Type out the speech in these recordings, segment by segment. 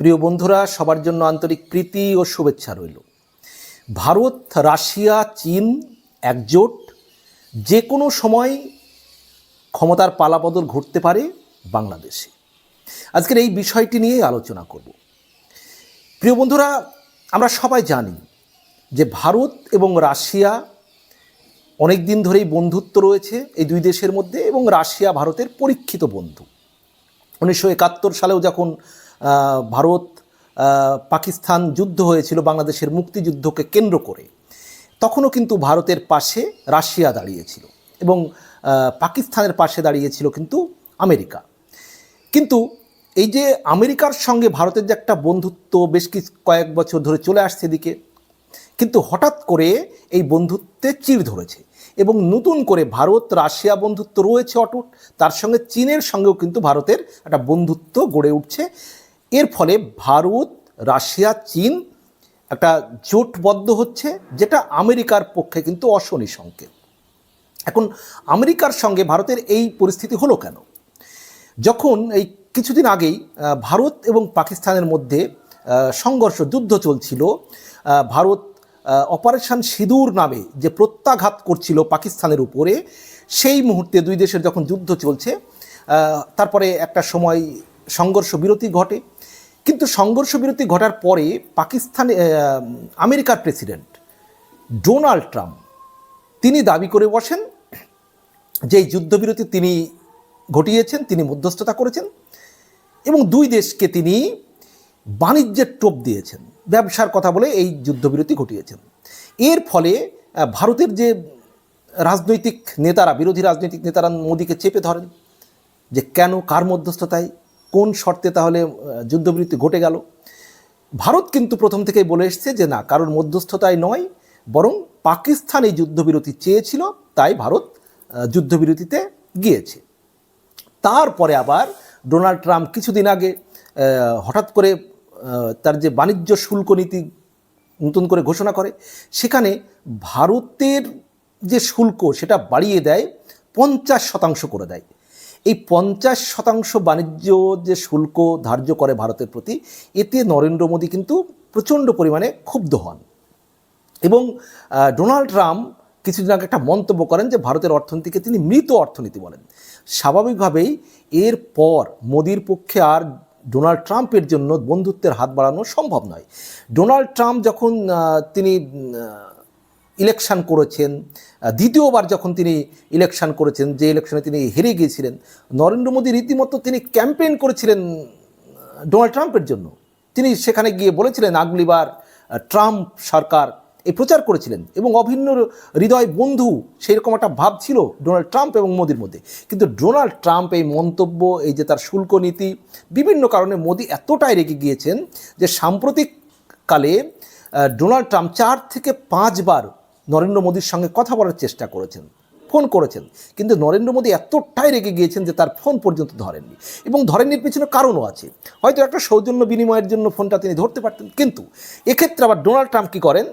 প্রিয় বন্ধুরা, সবার জন্য আন্তরিক প্রীতি ও শুভেচ্ছা রইল। ভারত, রাশিয়া, চীন একজোট। যে কোনো সময় ক্ষমতার পালাবদল ঘটতে পারে বাংলাদেশে। আজকের এই বিষয়টি নিয়ে আলোচনা করব। প্রিয় বন্ধুরা, আমরা সবাই জানি যে ভারত এবং রাশিয়া অনেক দিন ধরেই বন্ধুত্ব রয়েছে এই দুই দেশের মধ্যে এবং রাশিয়া ভারতের পরীক্ষিত বন্ধু। উনিশশো একাত্তর সালেও যখন ভারত পাকিস্তান যুদ্ধ হয়েছিল বাংলাদেশের মুক্তিযুদ্ধকে কেন্দ্র করে। তখনও কিন্তু ভারতের পাশে রাশিয়া দাঁড়িয়েছিল এবং পাকিস্তানের পাশে দাঁড়িয়েছিল কিন্তু আমেরিকা। কিন্তু এই যে আমেরিকার সঙ্গে ভারতের যে একটা বন্ধুত্ব বেশ কিছু কয়েক বছর ধরে চলে আসছে এদিকে, কিন্তু হঠাৎ করে এই বন্ধুত্বে চির ধরেছে এবং নতুন করে ভারত, রাশিয়া বন্ধুত্ব রয়েছে অটুট। তার সঙ্গে চীনের সঙ্গেও কিন্তু ভারতের একটা বন্ধুত্ব গড়ে উঠছে। এর ফলে ভারত, রাশিয়া, চীন একটা জোটবদ্ধ হচ্ছে, যেটা আমেরিকার পক্ষে কিন্তু অশনি সংকেত। এখন আমেরিকার সঙ্গে ভারতের এই পরিস্থিতি হলো কেন? যখন এই কিছুদিন আগেই ভারত এবং পাকিস্তানের মধ্যে সংঘর্ষ, যুদ্ধ চলছিল ভারত অপারেশন সিঁদুর নামে যে প্রত্যাঘাত করছিল পাকিস্তানের উপরে, সেই মুহূর্তে দুই দেশের যখন যুদ্ধ চলছে তারপরে একটা সময় সংঘর্ষ বিরতি ঘটে কিন্তু সংঘর্ষ বিরতি ঘটার পরে পাকিস্তানে আমেরিকার প্রেসিডেন্ট ডোনাল্ড ট্রাম্প, তিনি দাবি করে বসেন যে যুদ্ধবিরতি তিনি ঘটিয়েছেন, তিনি মধ্যস্থতা করেছেন এবং দুই দেশকে তিনি বাণিজ্যের টোপ দিয়েছেন, ব্যবসার কথা বলে এই যুদ্ধবিরতি ঘটিয়েছেন। এর ফলে ভারতের যে রাজনৈতিক নেতারা, বিরোধী রাজনৈতিক নেতারা মোদীকে চেপে ধরেন যে কেন, কার মধ্যস্থতায়? কোন শর্তে তাহলে আহ, যুদ্ধবিরতি ঘটে গেল? ভারত কিন্তু প্রথম থেকেই বলে এসছে যে না কারোর মধ্যস্থতায় নয় বরং পাকিস্তান এই যুদ্ধবিরতি চেয়েছিল তাই ভারত যুদ্ধবিরতিতে গিয়েছে। তারপরে আবার ডোনাল্ড ট্রাম্প কিছুদিন আগে হঠাৎ করে তার যে বাণিজ্য শুল্ক নীতি নতুন করে ঘোষণা করে সেখানে ভারতের যে শুল্ক সেটা বাড়িয়ে দেয় পঞ্চাশ শতাংশ করে দেয়। এই পঞ্চাশ শতাংশ বাণিজ্য যে শুল্ক ধার্য করে ভারতের প্রতি, এতে নরেন্দ্র মোদী কিন্তু প্রচণ্ড পরিমাণে ক্ষুব্ধ হন। এবং ডোনাল্ড ট্রাম্প কিছুদিন আগে একটা মন্তব্য করেন যে ভারতের অর্থনীতিকে তিনি মৃত অর্থনীতি বলেন। স্বাভাবিকভাবেই এর পর মোদির পক্ষে আর ডোনাল্ড ট্রাম্পের জন্য বন্ধুত্বের হাত বাড়ানো সম্ভব নয়। ডোনাল্ড ট্রাম্প যখন তিনি ইলেকশন করেছেন দ্বিতীয়বার যখন তিনি ইলেকশন করেছেন, যে ইলেকশনে তিনি হেরে গিয়েছিলেন, নরেন্দ্র মোদী রীতিমতো তিনি ক্যাম্পেইন করেছিলেন ডোনাল্ড ট্রাম্পের জন্য। তিনি সেখানে গিয়ে বলেছিলেন, আগলিবার ট্রাম্প সরকার এই প্রচার করেছিলেন এবং অভিন্ন হৃদয় বন্ধু সেই রকম একটা ভাব ছিল ডোনাল্ড ট্রাম্প এবং মোদির মধ্যে। কিন্তু ডোনাল্ড ট্রাম্প এই মন্তব্য, এই যে তার শুল্ক নীতি, বিভিন্ন কারণে মোদি এতটাই রেগে গিয়েছেন যে সাম্প্রতিককালে ডোনাল্ড ট্রাম্প চার থেকে পাঁচবার নরেন্দ্র মোদীর সঙ্গে কথা বলার চেষ্টা করেছেন, ফোন করেছেন। কিন্তু নরেন্দ্র মোদী এতটাই রেগে গিয়েছেন যে তার ফোন পর্যন্ত ধরেননি। এবং ধরেননি পিছনে কারণও আছে। হয়তো একটা সৌজন্য বিনিময়ের জন্য ফোনটা তিনি ধরতে পারতেন। কিন্তু এক্ষেত্রে আবার ডোনাল্ড ট্রাম্প কী করেন?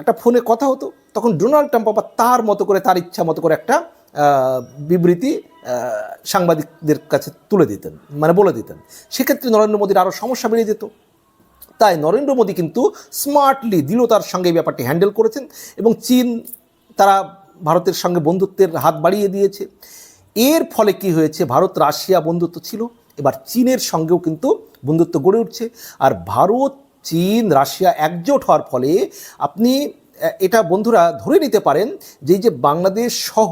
একটা ফোনে কথা হতো, তখন ডোনাল্ড ট্রাম্প আবার তার মতো করে, তার ইচ্ছা মতো করে একটা বিবৃতি সাংবাদিকদের কাছে তুলে দিতেন মানে বলে দিতেন। সেক্ষেত্রে নরেন্দ্র মোদীর আরও সমস্যা বেড়ে যেত। তাই নরেন্দ্র মোদী কিন্তু স্মার্টলি দৃঢ়তার সঙ্গে ব্যাপারটি হ্যান্ডেল করেছেন এবং চীন তারা ভারতের সঙ্গে বন্ধুত্বের হাত বাড়িয়ে দিয়েছে। এর ফলে কি হয়েছে? ভারত, রাশিয়া বন্ধুত্ব ছিল। এবার চীনের সঙ্গেও কিন্তু বন্ধুত্ব গড়ে উঠছে। আর ভারত, চীন, রাশিয়া একজোট হওয়ার ফলে আপনি এটা বন্ধুরা ধরে নিতে পারেন যে যে বাংলাদেশ সহ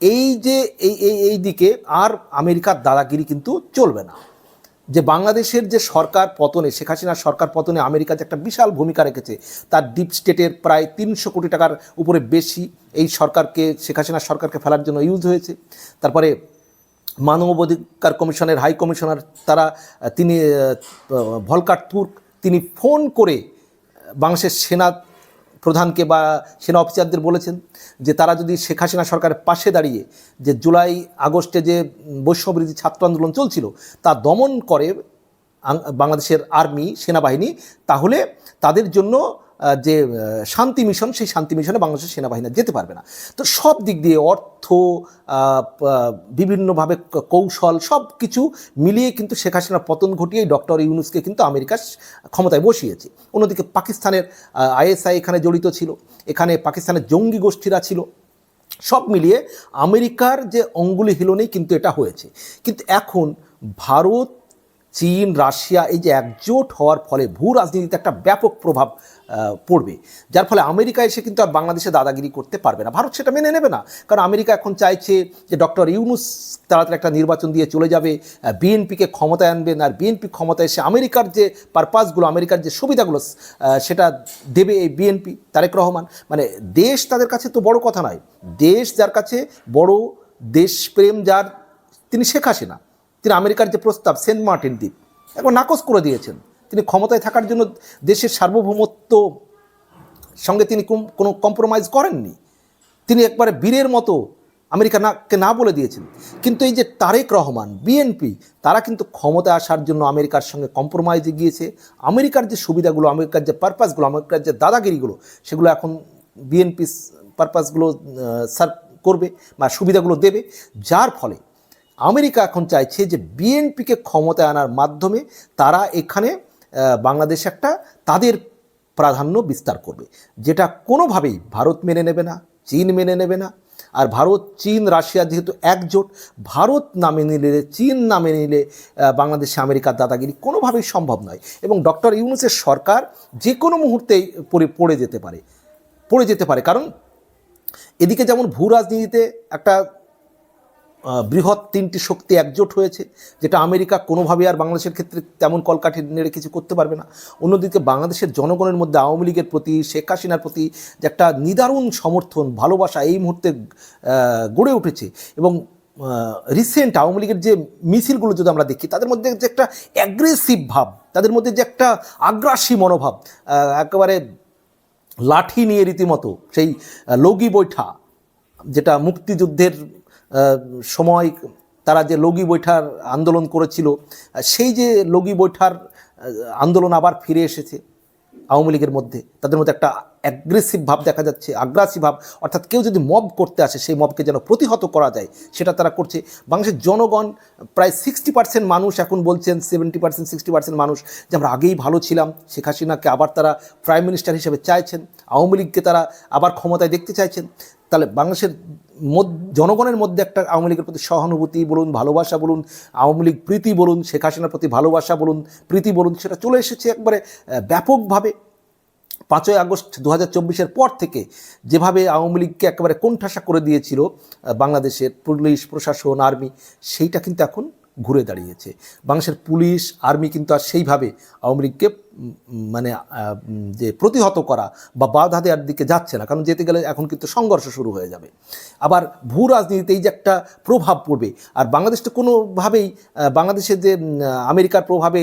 এই যে এই এই দিকে আর আমেরিকার দাদাগিরি কিন্তু চলবে না। যে বাংলাদেশের যে সরকার পতনে, শেখ হাসিনার সরকার পতনে আমেরিকা যে একটা বিশাল ভূমিকা রেখেছে, তার ডিপ স্টেটের প্রায় তিনশো কোটি টাকার উপরে বেশি এই সরকারকে, শেখ হাসিনার সরকারকে ফেলার জন্য ইউজ হয়েছে। তারপরে মানবাধিকার কমিশনের হাই কমিশনার তারা, তিনি ভলকার তুর্ক তিনি ফোন করে বাংলাদেশের সেনা প্রধানকে বা সেনা অফিসারদের বলেছেন যে তারা যদি শেখ হাসিনা সরকারের পাশে দাঁড়িয়ে যে জুলাই আগস্টে যে বৈষম্যবিরোধী ছাত্র আন্দোলন চলছিল, তা দমন করে বাংলাদেশের আর্মি, সেনাবাহিনী, তাহলে তাদের জন্য যে শান্তি মিশন, সেই শান্তি মিশনে বাংলাদেশের সেনাবাহিনী যেতে পারবে না। তো সব দিক দিয়ে অর্থ বিভিন্নভাবে কৌশল, সব কিছু মিলিয়ে কিন্তু শেখ হাসিনার পতন ঘটিয়ে ডক্টর ইউনুসকে কিন্তু আমেরিকা ক্ষমতায় বসিয়েছে। অন্যদিকে পাকিস্তানের আইএসআই এখানে জড়িত ছিল। এখানে পাকিস্তানের জঙ্গি গোষ্ঠীরা ছিল। সব মিলিয়ে আমেরিকার যে অঙ্গুলি হিলনেই কিন্তু এটা হয়েছে। কিন্তু এখন ভারত চীন, রাশিয়া এই যে একজোট হওয়ার ফলে ভূ রাজনীতিতে একটা ব্যাপক প্রভাব পড়বে। যার ফলে আমেরিকা এসে কিন্তু আর বাংলাদেশে দাদাগিরি করতে পারবে না। ভারত সেটা মেনে নেবে না। কারণ আমেরিকা এখন চাইছে যে ডক্টর ইউনুস তাড়াতাড়ি একটা নির্বাচন দিয়ে চলে যাবে বিএনপিকে ক্ষমতায় আনবেন আর বিএনপি ক্ষমতায় এসে আমেরিকার যে পারপাসগুলো আমেরিকার যে সুবিধাগুলো সেটা দেবে এই বিএনপি, তারেক রহমান। মানে দেশ তাদের কাছে তো বড় কথা নয়। দেশ যার কাছে বড় দেশপ্রেম যার, তিনি শেখ হাসিনা। তিনি আমেরিকার যে প্রস্তাব, সেন্ট মার্টিন দ্বীপ একবার নাকচ করে দিয়েছেন। তিনি ক্ষমতায় থাকার জন্য দেশের সার্বভৌমত্ব সঙ্গে তিনি কোন- কোনো কম্প্রোমাইজ করেননি। তিনি একবারে বীরের মতো আমেরিকা নাকে না বলে দিয়েছেন। কিন্তু এই যে তারেক রহমান বিএনপি তারা কিন্তু ক্ষমতায় আসার জন্য আমেরিকার সঙ্গে কম্প্রোমাইজে গিয়েছে। আমেরিকার যে সুবিধাগুলো, আমেরিকার যে পারপাসগুলো আমেরিকার যে দাদাগিরিগুলো, সেগুলো এখন বিএনপি পারপাসগুলো সার্ভ করবে বা সুবিধাগুলো দেবে। যার ফলে আমেরিকা এখন চাইছে যে বিএনপিকে ক্ষমতায় আনার মাধ্যমে তারা এখানে বাংলাদেশ একটা তাদের প্রাধান্য বিস্তার করবে। যেটা কোনোভাবেই ভারত মেনে নেবে না, চীন মেনে নেবে না। আর ভারত, চীন, রাশিয়া যেহেতু একজোট, ভারত নামে নিলে, চীন নামে নিলে বাংলাদেশে, আমেরিকার দাদাগিরি কোনোভাবেই সম্ভব নয়। এবং ডক্টর ইউনুসের সরকার যে কোনো মুহূর্তেই পড়ে পড়ে যেতে পারে, পড়ে যেতে পারে। কারণ এদিকে যেমন ভূ রাজনীতিতে একটা বৃহৎ তিনটি শক্তি একজোট হয়েছে, যেটা আমেরিকা কোনোভাবে আর বাংলাদেশের ক্ষেত্রে তেমন কলকাঠি নেড়ে কিছু করতে পারবে না। অন্যদিকে বাংলাদেশের জনগণের মধ্যে আওয়ামী লীগের প্রতি, শেখ হাসিনার প্রতি যে একটা নিদারুণ সমর্থন, ভালোবাসা এই মুহূর্তে গড়ে উঠেছে এবং রিসেন্ট আওয়ামী লীগের যে মিছিলগুলো যদি আমরা দেখি, তাদের মধ্যে যে একটা অ্যাগ্রেসিভ ভাব, তাদের মধ্যে যে একটা আগ্রাসী মনোভাব একেবারে লাঠি নিয়ে রীতিমতো সেই লগি বৈঠা, যেটা মুক্তিযুদ্ধের সময় তারা যে লগি বৈঠার আন্দোলন করেছিল সেই যে লগি বৈঠার আন্দোলন আবার ফিরে এসেছে আওয়ামী লীগের মধ্যে। তাদের মধ্যে একটা অ্যাগ্রেসিভ ভাব দেখা যাচ্ছে আগ্রাসী ভাব। অর্থাৎ কেউ যদি মব করতে আসে, সেই মবকে যেন প্রতিহত করা যায়, সেটা তারা করছে। বাংলাদেশের জনগণ, প্রায় সিক্সটি পার্সেন্ট মানুষ এখন বলছেন সেভেন্টি পার্সেন্ট সিক্সটি পার্সেন্ট মানুষ যে আমরা আগেই ভালো ছিলাম। শেখ হাসিনাকে আবার তারা প্রাইম মিনিস্টার হিসেবে চাইছেন। আওয়ামী লীগকে তারা আবার ক্ষমতায় দেখতে চাইছেন। তাহলে বাংলাদেশের জনগণের মধ্যে একটা আওয়ামী লীগের প্রতি সহানুভূতি বলুন, ভালোবাসা বলুন, আওয়ামী লীগ প্রীতি বলুন, শেখ হাসিনার প্রতি ভালোবাসা বলুন, প্রীতি বলুন, সেটা চলে এসেছে একবারে ব্যাপকভাবে। পাঁচই আগস্ট দু হাজার পর থেকে যেভাবে আওয়ামী লীগকে একেবারে কোণঠাসা করে দিয়েছিল বাংলাদেশের পুলিশ, প্রশাসন, আর্মি, সেইটা কিন্তু এখন ঘুরে দাঁড়িয়েছে। বাংলাদেশের পুলিশ, আর্মি কিন্তু আর সেইভাবে আওয়ামী লীগকে মানে যে প্রতিহত করা বা বাধা দেওয়ার দিকে যাচ্ছে না, কারণ যেতে গেলে এখন কিন্তু সংঘর্ষ শুরু হয়ে যাবে। আবার ভূ রাজনীতিতে এই যে একটা প্রভাব পড়বে, আর বাংলাদেশ তো কোনোভাবেই বাংলাদেশের যে আমেরিকার প্রভাবে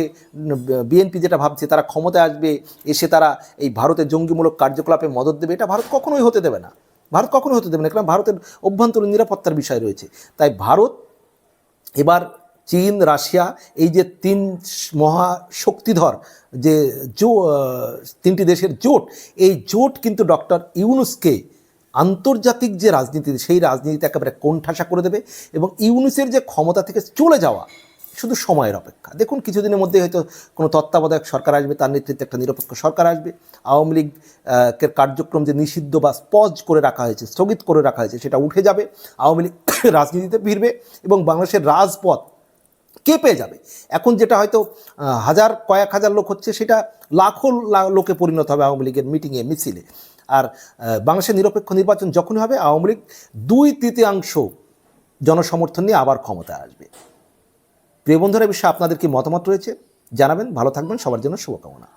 বিএনপি যেটা ভাবছে তারা ক্ষমতায় আসবে, এসে তারা এই ভারতের জঙ্গিমূলক কার্যকলাপে মদত দেবে, এটা ভারত কখনোই হতে দেবে না। ভারত কখনো হতে দেবে না, কারণ ভারতের অভ্যন্তরীণ নিরাপত্তার বিষয় রয়েছে। তাই ভারত এবার চীন রাশিয়া এই যে তিন মহা শক্তিধর যে জো তিনটি দেশের জোট এই জোট কিন্তু ডক্টর ইউনুসকে আন্তর্জাতিক যে রাজনীতি সেই রাজনীতিতে একেবারে কোণঠাসা করে দেবে এবং ইউনুসের যে ক্ষমতা থেকে চলে যাওয়া শুধু সময়ের অপেক্ষা। দেখুন কিছুদিনের মধ্যে হয়তো কোনো তত্ত্বাবধায়ক সরকার আসবে তার নেতৃত্বে একটা নিরপেক্ষ সরকার আসবে। আওয়ামী লীগ আহ, কার্যক্রম যে নিষিদ্ধ বা স্পজ করে রাখা হয়েছে স্থগিত করে রাখা হয়েছে সেটা উঠে যাবে। আওয়ামী লীগ রাজনীতিতে ফিরবে এবং বাংলাদেশের রাজপথ কেঁপে যাবে? এখন যেটা হয়তো হাজার, কয়েক হাজার লোক হচ্ছে সেটা লাখো লোকে পরিণত হবে আওয়ামী লীগের মিটিংয়ে মিছিলে। আর বাংলাদেশের নিরপেক্ষ নির্বাচন যখনই হবে, আওয়ামী লীগ দুই তৃতীয়াংশ জনসমর্থন নিয়ে আবার ক্ষমতায় আসবে। প্রিয় বন্ধুরা বিষয়ে আপনাদের কি মতামত রয়েছে? জানাবেন, ভালো থাকবেন, সবার জন্য শুভকামনা।